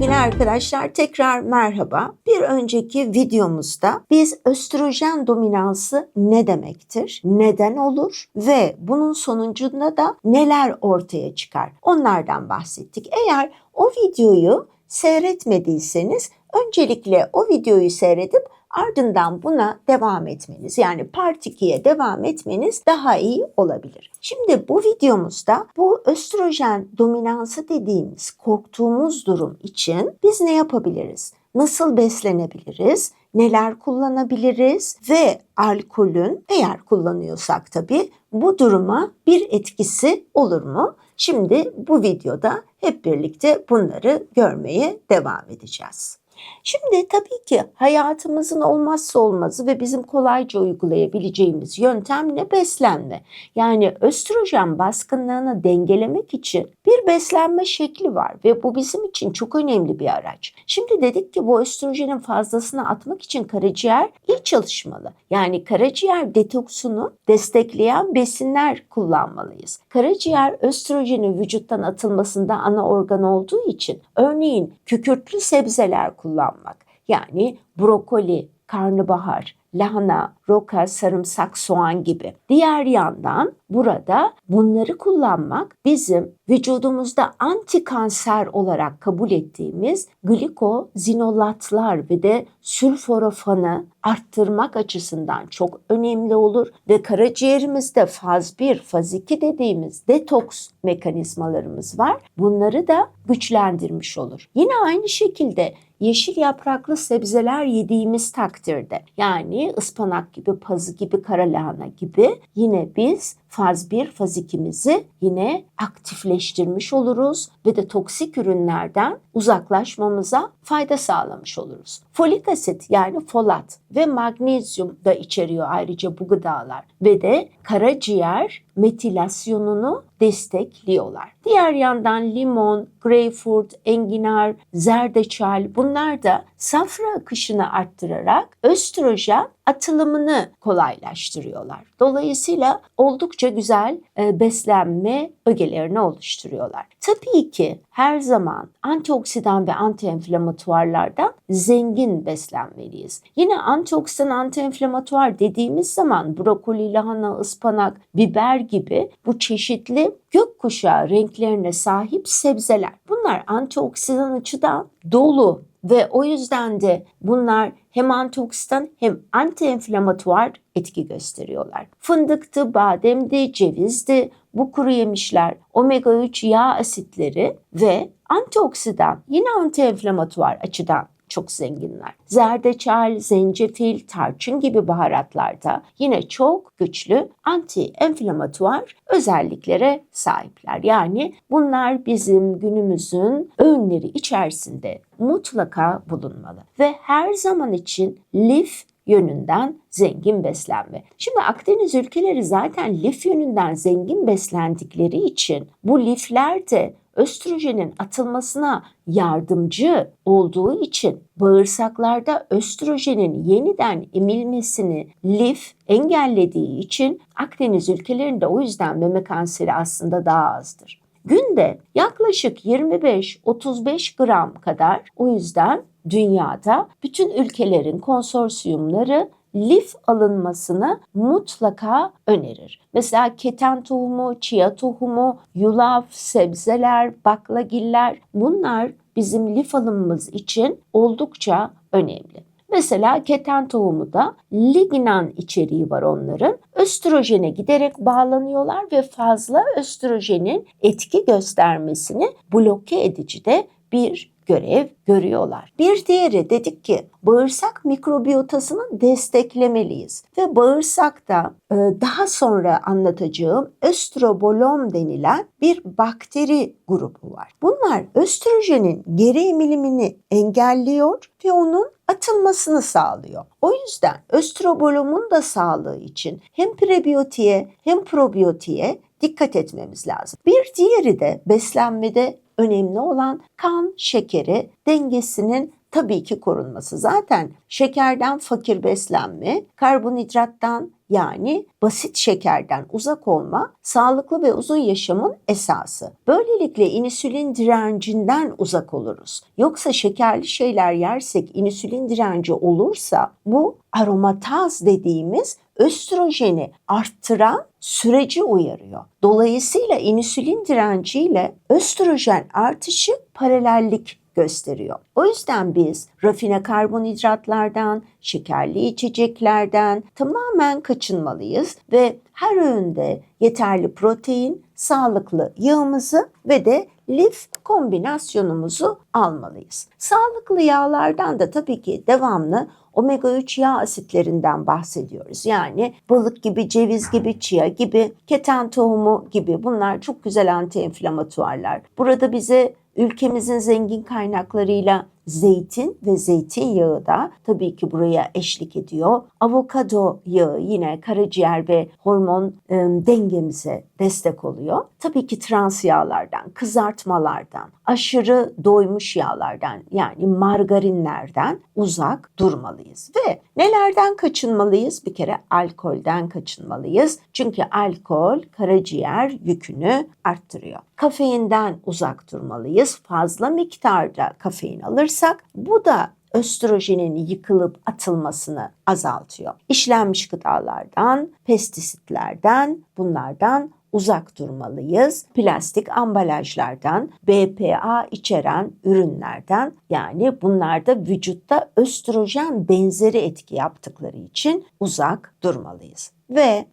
Sevgili arkadaşlar tekrar merhaba. Bir önceki videomuzda biz östrojen dominansı ne demektir, neden olur ve bunun sonucunda da neler ortaya çıkar onlardan bahsettik. Eğer o videoyu seyretmediyseniz öncelikle o videoyu seyredip ardından buna devam etmeniz yani part 2'ye devam etmeniz daha iyi olabilir. Şimdi bu videomuzda bu östrojen dominansı dediğimiz korktuğumuz durum için biz ne yapabiliriz? Nasıl beslenebiliriz? Neler kullanabiliriz ve alkolün eğer kullanıyorsak tabii bu duruma bir etkisi olur mu? Şimdi bu videoda hep birlikte bunları görmeye devam edeceğiz. Şimdi tabii ki hayatımızın olmazsa olmazı ve bizim kolayca uygulayabileceğimiz yöntem ne? Beslenme. Yani östrojen baskınlığını dengelemek için bir beslenme şekli var ve bu bizim için çok önemli bir araç. Şimdi dedik ki bu östrojenin fazlasını atmak için karaciğer iyi çalışmalı. Yani karaciğer detoksunu destekleyen besinler kullanmalıyız. Karaciğer östrojenin vücuttan atılmasında ana organ olduğu için örneğin kükürtlü sebzeler kullanmak yani brokoli, karnabahar, lahana, roka, sarımsak, soğan gibi. Diğer yandan burada bunları kullanmak bizim vücudumuzda anti kanser olarak kabul ettiğimiz glikozinolatlar ve de sülforofanı arttırmak açısından çok önemli olur ve karaciğerimizde faz 1, faz 2 dediğimiz detoks mekanizmalarımız var. Bunları da güçlendirmiş olur. Yine aynı şekilde yeşil yapraklı sebzeler yediğimiz takdirde yani ıspanak gibi, pazı gibi, kara lahana gibi yine biz faz 1, faz 2'mizi yine aktifleştirmiş oluruz ve de toksik ürünlerden uzaklaşmamıza fayda sağlamış oluruz. Folik asit yani folat ve magnezyum da içeriyor ayrıca bu gıdalar ve de karaciğer metilasyonunu destekliyorlar. Diğer yandan limon, greyfurt, enginar, zerdeçal bunlar da safra akışını arttırarak östrojen atılımını kolaylaştırıyorlar. Dolayısıyla oldukça güzel e, beslenme ögelerini oluşturuyorlar. Tabii ki her zaman antioksidan ve antiinflamatuarlardan zengin beslenmeliyiz. Yine antioksidan antiinflamatuar dediğimiz zaman brokoli, lahana, ıspanak, biber gibi bu çeşitli gökkuşağı renklerine sahip sebzeler. Bunlar antioksidan açıdan dolu ve o yüzden de bunlar hem antioksidan hem antiinflamatuar etki gösteriyorlar. Fındıktı, bademdi, cevizdi, bu kuru yemişler, omega 3 yağ asitleri ve antioksidan yine antiinflamatuar açıdan çok zenginler. Zerdeçal, zencefil, tarçın gibi baharatlarda yine çok güçlü anti-enflamatuar özelliklere sahipler. Yani bunlar bizim günümüzün öğünleri içerisinde mutlaka bulunmalı ve her zaman için lif yönünden zengin beslenme. Şimdi Akdeniz ülkeleri zaten lif yönünden zengin beslendikleri için bu lifler de östrojenin atılmasına yardımcı olduğu için bağırsaklarda östrojenin yeniden emilmesini lif engellediği için Akdeniz ülkelerinde o yüzden meme kanseri aslında daha azdır. Günde yaklaşık 25-35 gram kadar o yüzden dünyada bütün ülkelerin konsorsiyumları lif alınmasını mutlaka önerir. Mesela keten tohumu, chia tohumu, yulaf, sebzeler, baklagiller bunlar bizim lif alımımız için oldukça önemli. Mesela keten tohumu da lignan içeriği var onların. Östrojene giderek bağlanıyorlar ve fazla östrojenin etki göstermesini bloke edici de bir görev görüyorlar. Bir diğeri dedik ki bağırsak mikrobiyotasını desteklemeliyiz ve bağırsakta e, daha sonra anlatacağım östrobolom denilen bir bakteri grubu var. Bunlar östrojenin geri emilimini engelliyor ve onun atılmasını sağlıyor. O yüzden östrobolomun da sağlığı için hem prebiyotiğe hem probiyotiğe dikkat etmemiz lazım. Bir diğeri de beslenmede önemli olan kan şekeri dengesinin tabii ki korunması. Zaten şekerden fakir beslenme, karbonhidrattan yani basit şekerden uzak olma sağlıklı ve uzun yaşamın esası. Böylelikle insülin direncinden uzak oluruz. Yoksa şekerli şeyler yersek insülin direnci olursa bu aromataz dediğimiz östrojeni arttıran süreci uyarıyor. Dolayısıyla insülin direnciyle östrojen artışı paralellik gösteriyor. O yüzden biz rafine karbonhidratlardan, şekerli içeceklerden tamamen kaçınmalıyız ve her öğünde yeterli protein, sağlıklı yağımızı ve de lif kombinasyonumuzu almalıyız. Sağlıklı yağlardan da tabii ki devamlı omega 3 yağ asitlerinden bahsediyoruz. Yani balık gibi, ceviz gibi, chia gibi, keten tohumu gibi bunlar çok güzel antiinflamatuarlar. Burada bize ülkemizin zengin kaynaklarıyla zeytin ve zeytinyağı da tabii ki buraya eşlik ediyor. Avokado yağı yine karaciğer ve hormon e, dengemize destek oluyor. Tabii ki trans yağlardan, kızartmalardan, aşırı doymuş yağlardan yani margarinlerden uzak durmalıyız. Ve nelerden kaçınmalıyız? Bir kere alkolden kaçınmalıyız. Çünkü alkol karaciğer yükünü arttırıyor. Kafeinden uzak durmalıyız. Fazla miktarda kafein alırsak bu da östrojenin yıkılıp atılmasını azaltıyor. İşlenmiş gıdalardan, pestisitlerden, bunlardan uzak durmalıyız. Plastik ambalajlardan, BPA içeren ürünlerden yani bunlarda vücutta östrojen benzeri etki yaptıkları için uzak durmalıyız. Ve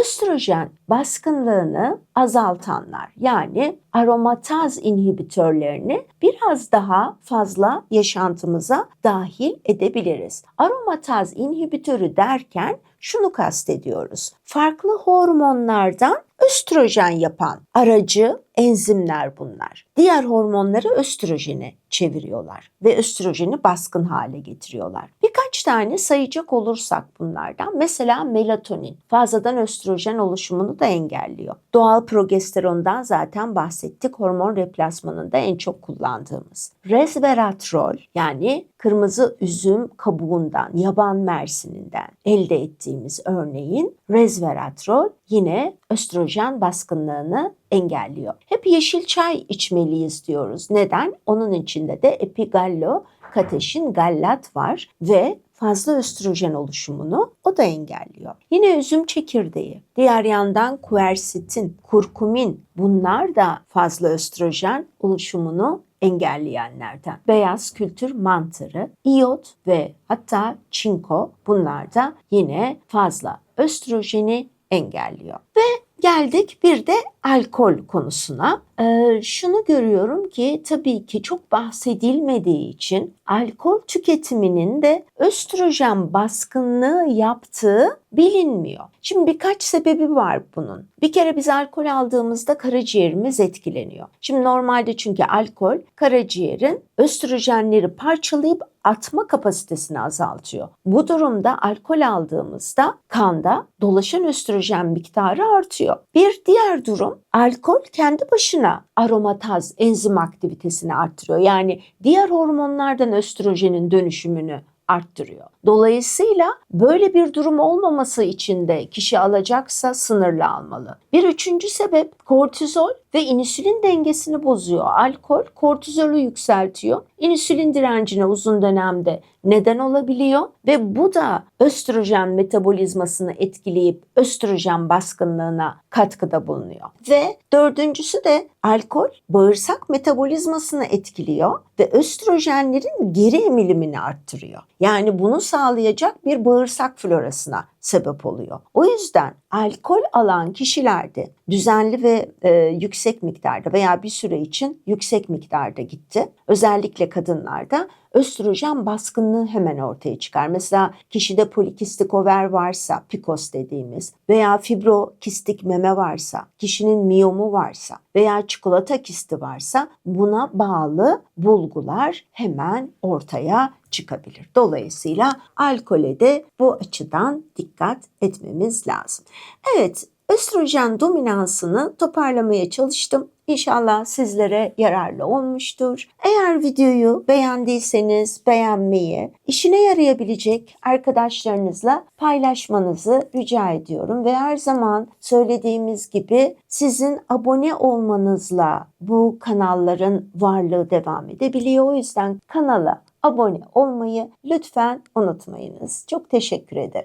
östrojen baskınlığını azaltanlar yani aromataz inhibitörlerini biraz daha fazla yaşantımıza dahil edebiliriz. Aromataz inhibitörü derken şunu kastediyoruz. Farklı hormonlardan östrojen yapan aracı enzimler bunlar. Diğer hormonları östrojeni çeviriyorlar ve östrojeni baskın hale getiriyorlar. Birkaç tane sayacak olursak bunlardan mesela melatonin fazladan östrojen oluşumunu da engelliyor. Doğal progesterondan zaten bahsettik hormon replasmanında en çok kullandığımız. Resveratrol yani kırmızı üzüm kabuğundan, yaban mersininden elde ettiğimiz örneğin resveratrol yine östrojen baskınlığını engelliyor. Hep yeşil çay içmeliyiz diyoruz. Neden? Onun içinde de epigallo kateşin gallat var ve fazla östrojen oluşumunu o da engelliyor. Yine üzüm çekirdeği, diğer yandan kuersitin, kurkumin bunlar da fazla östrojen oluşumunu engelleyenlerden. Beyaz kültür mantarı, iyot ve hatta çinko bunlar da yine fazla östrojeni engelliyor. Ve geldik bir de alkol konusuna. Ee, şunu görüyorum ki tabii ki çok bahsedilmediği için alkol tüketiminin de östrojen baskınlığı yaptığı bilinmiyor. Şimdi birkaç sebebi var bunun. Bir kere biz alkol aldığımızda karaciğerimiz etkileniyor. Şimdi normalde çünkü alkol karaciğerin östrojenleri parçalayıp atma kapasitesini azaltıyor. Bu durumda alkol aldığımızda kanda dolaşan östrojen miktarı artıyor. Bir diğer durum alkol kendi başına aromataz enzim aktivitesini arttırıyor. Yani diğer hormonlardan östrojenin dönüşümünü arttırıyor. Dolayısıyla böyle bir durum olmaması için de kişi alacaksa sınırlı almalı. Bir üçüncü sebep kortizol ve insülin dengesini bozuyor. Alkol kortizolü yükseltiyor. İnsülin direncine uzun dönemde neden olabiliyor ve bu da östrojen metabolizmasını etkileyip östrojen baskınlığına katkıda bulunuyor. Ve dördüncüsü de alkol bağırsak metabolizmasını etkiliyor ve östrojenlerin geri emilimini arttırıyor. Yani bunu sağlayacak bir bağırsak florasına sebep oluyor. O yüzden alkol alan kişilerde düzenli ve e, yüksek miktarda veya bir süre için yüksek miktarda gitti. Özellikle kadınlarda östrojen baskınlığı hemen ortaya çıkar. Mesela kişide polikistik over varsa, PCOS dediğimiz veya fibrokistik meme varsa, kişinin miyomu varsa veya çikolata kisti varsa buna bağlı bulgular hemen ortaya çıkabilir. Dolayısıyla alkole de bu açıdan dikkat etmemiz lazım. Evet, östrojen dominansını toparlamaya çalıştım. İnşallah sizlere yararlı olmuştur. Eğer videoyu beğendiyseniz beğenmeyi, işine yarayabilecek arkadaşlarınızla paylaşmanızı rica ediyorum. Ve her zaman söylediğimiz gibi sizin abone olmanızla bu kanalların varlığı devam edebiliyor. O yüzden kanala abone olmayı lütfen unutmayınız. Çok teşekkür ederim.